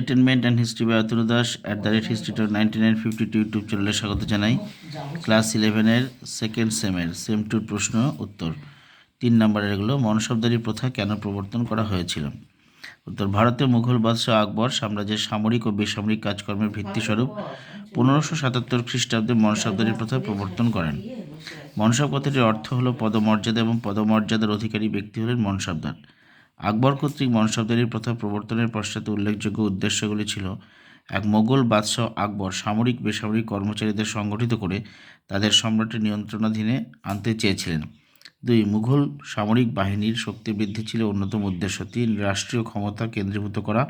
Entertainment and history by Atul Das at the rate history ninety nine fifty two YouTube চ্যানেলে স্বাগত জানাই। Class ইলেভেনের second সেমের same টুর প্রশ্ন, উত্তর। তিন নম্বরের এগুলো মনসবদারি প্রথা কেন প্রবর্তন করা হয়েছিল? উত্তর, ভারতীয় মুঘল বাদশাহ আকবর সাম্রাজ্যের সামরিক ও বেসামরিক কাজকর্মের ভিত্তিস্বরূপ পনেরোশো সাতাত্তর খ্রিস্টাব্দে মনসবদারি প্রথা প্রবর্তন করেন। মনসব কথাটির অর্থ হলো পদমর্যাদা এবং পদমর্যাদার অধিকারী ব্যক্তি হলেন মনসবদার আকবর কর্তৃক মনসবদারির প্রথা প্রবর্তনের পশ্চাতে উল্লেখযোগ্য উদ্দেশ্যগুলি ছিল এক মোগল বাদশাহ আকবর সামরিক বেসামরিক কর্মচারীদের সংগঠিত করে তাদের সম্রাটের নিয়ন্ত্রণাধীনে আনতে চেয়েছিলেন। দুই, মুঘল সামরিক বাহিনীর শক্তি বৃদ্ধি ছিল অন্যতম উদ্দেশ্য। তিন, রাষ্ট্রীয় ক্ষমতা কেন্দ্রীভূত করা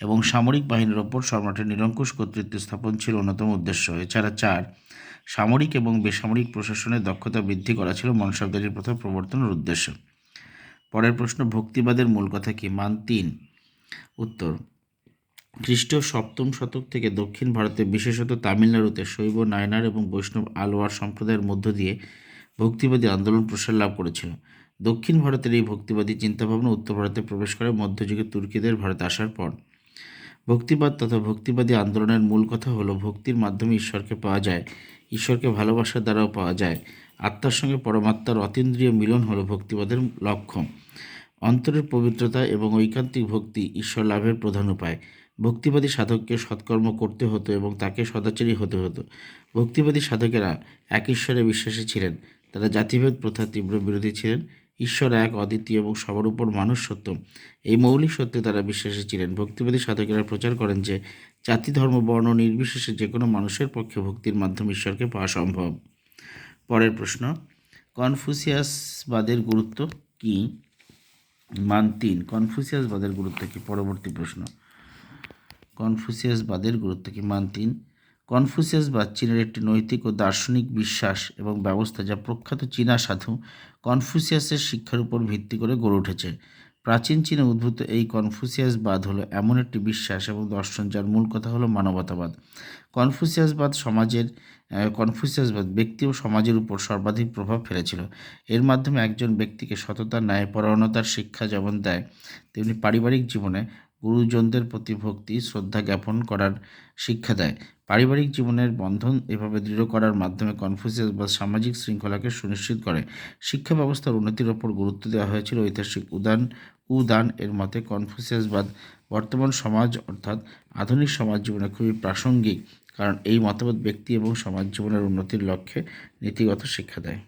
এবং সামরিক বাহিনীর ওপর সম্রাটের নিরঙ্কুশ কর্তৃত্ব স্থাপন ছিল অন্যতম উদ্দেশ্য। এছাড়া চার, সামরিক এবং বেসামরিক প্রশাসনের দক্ষতা বৃদ্ধি করা ছিল মনসবদারির প্রথা প্রবর্তনের উদ্দেশ্য। পরের প্রশ্ন, ভক্তিবাদের মূল কথা কি? মান তিন। উত্তর, খ্রিস্টীয় সপ্তম শতক থেকে দক্ষিণ ভারতে, বিশেষত তামিলনাড়ুতে শৈব, নায়নার এবং বৈষ্ণব আলোয়ার সম্প্রদায়ের মধ্য দিয়ে ভক্তিবাদী আন্দোলন প্রসার লাভ করেছিল। দক্ষিণ ভারতের এই ভক্তিবাদী চিন্তাভাবনা উত্তর ভারতে প্রবেশ করে মধ্যযুগে তুর্কিদের ভারতে আসার পর। ভক্তিবাদ তথা ভক্তিবাদী আন্দোলনের মূল কথা হলো, ভক্তির মাধ্যমে ঈশ্বরকে পাওয়া যায়, ঈশ্বরকে ভালোবাসার দ্বারাও পাওয়া যায়। আত্মার সঙ্গে পরমাত্মার অতীন্দ্রিয় মিলন হল ভক্তিবাদের লক্ষ্য অন্তরের পবিত্রতা এবং ঐকান্তিক ভক্তি ঈশ্বর লাভের প্রধান উপায়। ভক্তিবাদী সাধককে সৎকর্ম করতে হতো এবং তাকে সদাচারী হতে হতো। ভক্তিবাদী সাধকেরা এক ঈশ্বরে বিশ্বাসী ছিলেন। তারা জাতিভেদ প্রথার তীব্র বিরোধী ছিলেন। ঈশ্বর এক অদ্বিতীয় এবং সবার উপর মানুষ সত্য। এই মৌলিক সত্যে তারা বিশ্বাসী ছিলেন। ভক্তিবাদী সাধকেরা প্রচার করেন যে, জাতি, ধর্ম, বর্ণ, নির্বিশেষে যে কোনো মানুষের পক্ষে ভক্তির মাধ্যমে ঈশ্বরকে পাওয়া সম্ভব। পরের প্রশ্ন, কনফুসিয়াসবাদের গুরুত্ব কি? মান তিন, কনফুসিয়াসবাদের গুরুত্ব কি? পরবর্তী প্রশ্ন, কনফুসিয়াসবাদের গুরুত্ব কি? মান তিন, কনফুসিয়াসবাদ চীনের একটি নৈতিক ও দার্শনিক বিশ্বাস এবং ব্যবস্থা যা প্রখ্যাত চীনা সাধু কনফুসিয়াসের শিক্ষার উপর ভিত্তি করে গড়ে উঠেছে। প্রাচীন চীনে উদ্ভূত এই কনফুসিয়াসবাদ হলো এমন একটি বিশ্বাস এবং দর্শন যার মূল কথা হলো মানবতাবাদ। কনফুসিয়াসবাদ সমাজের কনফুসিয়াসবাদ ব্যক্তি ও সমাজের উপর সর্বাধিক প্রভাব ফেলেছিল। এর মাধ্যমে একজন ব্যক্তিকে সততা ন্যায়পরায়ণতার শিক্ষা যেমন দেয়, তেমনি পারিবারিক জীবনে গুরুজনদের প্রতি ভক্তি, শ্রদ্ধা জ্ঞাপন করার শিক্ষা দেয়। পারিবারিক জীবনের বন্ধন এভাবে দৃঢ় করার মাধ্যমে কনফুসিয়াসবাদ সামাজিক শৃঙ্খলাকে সুনিশ্চিত করে। শিক্ষা ব্যবস্থার উন্নতির ওপর গুরুত্ব দেওয়া হয়েছিল ঐতিহাসিক উদান উদান এর মতে কনফুসিয়াসবাদ বর্তমান সমাজ অর্থাৎ আধুনিক সমাজ জীবনে খুবই প্রাসঙ্গিক, কারণ এই মতবাদ ব্যক্তি এবং সমাজ জীবনের উন্নতির লক্ষ্যে নীতিগত শিক্ষা দেয়।